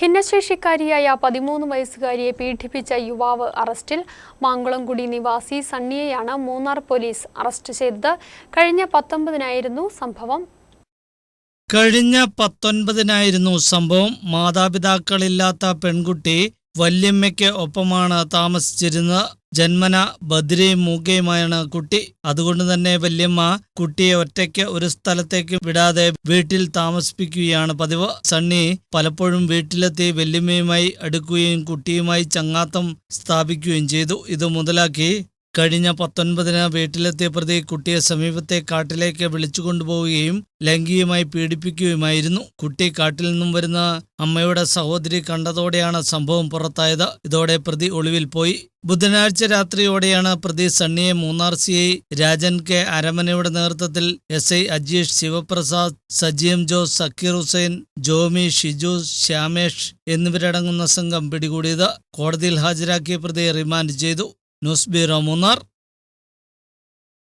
ഭിന്നശേഷിക്കാരിയായ പതിമൂന്ന് വയസ്സുകാരിയെ പീഡിപ്പിച്ച യുവാവ് അറസ്റ്റിൽ മാങ്കുളംകുടി നിവാസി സണ്ണിയെയാണ് മൂന്നാർ പോലീസ് അറസ്റ്റ് ചെയ്തത്. കഴിഞ്ഞ പത്തൊമ്പതിനായിരുന്നു സംഭവം. കഴിഞ്ഞ പത്തൊൻപതിനായിരുന്നു സംഭവം. മാതാപിതാക്കളില്ലാത്ത പെൺകുട്ടി വല്യമ്മയ്ക്ക് ഒപ്പമാണ് താമസിച്ചിരുന്നത്. ജന്മന ബദ്രയും മൂകയുമായാണ് കുട്ടി. അതുകൊണ്ട് തന്നെ വല്യമ്മ കുട്ടിയെ ഒറ്റയ്ക്ക് ഒരു സ്ഥലത്തേക്ക് വിടാതെ വീട്ടിൽ താമസിപ്പിക്കുകയാണ് പതിവ്. സണ്ണി പലപ്പോഴും വീട്ടിലെത്തി വല്യമ്മയുമായി അടുക്കുകയും കുട്ടിയുമായി ചങ്ങാത്തം സ്ഥാപിക്കുകയും ചെയ്തു. ഇത് മുതലാക്കി കഴിഞ്ഞ പത്തൊൻപതിന് വീട്ടിലെത്തിയ പ്രതി കുട്ടിയെ സമീപത്തെ കാട്ടിലേക്ക് വിളിച്ചു കൊണ്ടുപോവുകയും ലൈംഗികമായി പീഡിപ്പിക്കുകയുമായിരുന്നു. കുട്ടി കാട്ടിൽ നിന്നും വരുന്ന അമ്മയുടെ സഹോദരി കണ്ടതോടെയാണ് സംഭവം പുറത്തായത്. ഇതോടെ പ്രതി ഒളിവിൽ പോയി. ബുധനാഴ്ച രാത്രിയോടെയാണ് പ്രതി സണ്ണിയെ Munnar C I Rajan K അരമനയുടെ നേതൃത്വത്തിൽ എസ് ഐ അജീഷ് ശിവപ്രസാദ് സജീം ജോസ് സക്കീർ ഹുസൈൻ ജോമി ഷിജു ശ്യാമേഷ് എന്നിവരടങ്ങുന്ന സംഘം പിടികൂടിയത്. കോടതിയിൽ ഹാജരാക്കിയ പ്രതിയെ റിമാൻഡ് ചെയ്തു. nusbira munar